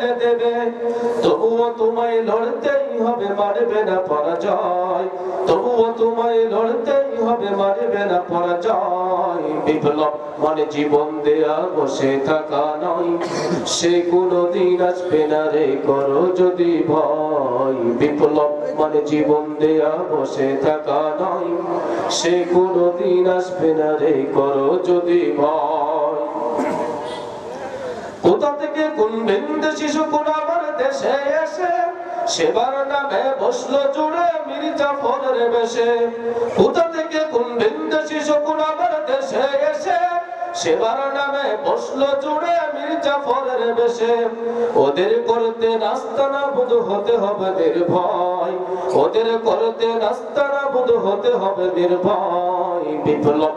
ফেলে দেবে। তবুও তোমায় লড়তেই হবে, মারবে না পরাজয়। তবুও তোমায় লড়তেই হবে, মারবে না পরাজয়। বিপ্লব মানে জীবন দেয়া, বসে থাকা নয়। সে কোনো দিন আসবে না রে, করো যদি ভয়। বিপ্লব মানে জীবন দেয়া, বসে থাকা নয়। সে কোনো দিন আসবে না রে, করো যদি ভয়। কোথা থেকে কোন বিন্দু শিশু কোন আমার দেশে এসে? সেবার নামে বসল জুড়ে মির্জা ফলের বেশে। কোথা থেকে কোন বিন্দু শিশু কোন আমার দেশে এসে? সেবার নামে বসল জুড়ে মির্জা ফলের বেশে। ওদের করতে নাস্তা না বুধ হতে হবে নির্ভয়। ওদের করতে নাস্তা না বুধ হতে হবে নির্ভয়। বিপ্লব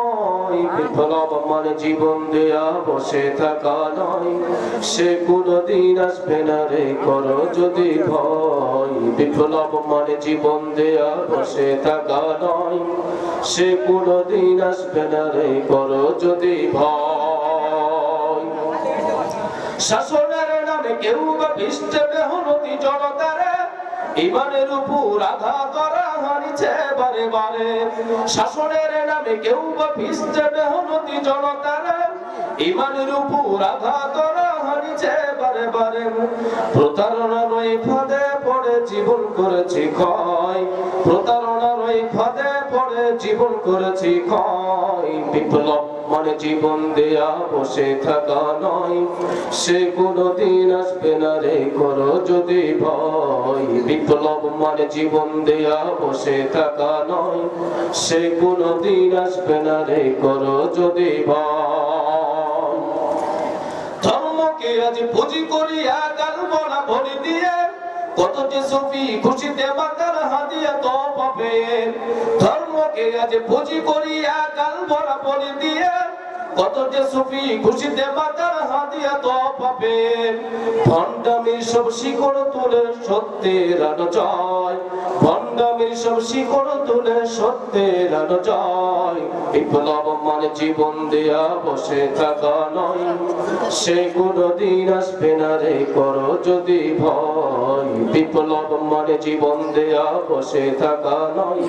বিপ্লব মানে জীবন দেয়া বসে থাকা নয়। সে কোনো দিন আসবে না রে, করো যদি ভয়। বিপ্লব মানে জীবন দেয়া বসে থাকা নয়, সে কোনো দিন আসবে না রে, করো যদি ভয়। শাসনের নামে কেউ বা মেহনতি জনতারে ইমানের উপর আঘাত করা হানিছে বারে বারে। শাসনের নামে কেউ বা পৃষ্ঠে মেহনতি জনতারে ইমানের উপর আঘাত করা হানিছে বারে বারে। প্রতারণার ওই ফাঁদে পড়ে জীবন করেছি ক্ষয়। প্রতারণার ওই ফাঁদে পড়ে জীবন করেছি ক্ষয়। বিপ্লব মানে জীবন দেয়া বসে থাকা নয়। সে কোনো দিন আসবে না রে, করো যদি ভয়। বিপ্লব মানে জীবন দেয়া বসে থাকা নয়। সে কোনো দিন আসবে না রে, করো যদি ভয়। ধর্মকে আজ পুঁজি করিয়া গাল বলা ভরি দিয়ে কত যে সুফি খুশিতে মাতার হাদিয়া তো পাবে ধর্মকে আজ পুঁজি করিয়া গাল বলা ভরি দিয়ে কত যে সুফি খুশিতে মাতার হাদিয়া তো পাবে। সব শিকড় তুলে সত্যের জয়। সব শিকড় তুলে সত্যের জয়। বিপ্লব মানে জীবন দেয়া বসে থাকা নয়। সে কোনো দিন আসবে না রে করো যদি ভয়। বিপ্লব মানে জীবন দেয়া বসে থাকা নয়।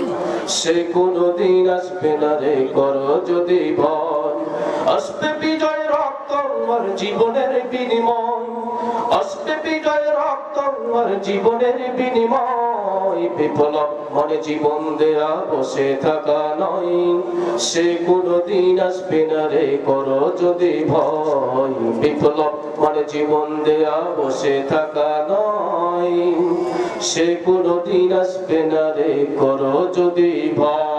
সে কোনো দিন আসবে না রে করো যদি ভয়। আসবে বিজয় রক্ত আর জীবনের বিনিময়। আসবে বিজয় রক্ত আর জীবনের বিনিময়। বিপ্লব মানে জীবন দেয়া, বসে থাকা নয়। সে কোনো দিন আসবে না রে, করো যদি ভয়। বিপ্লব মানে জীবন দেয়া, বসে থাকা নয়। সে কোনো দিন আসবে না রে, করো যদি ভয়।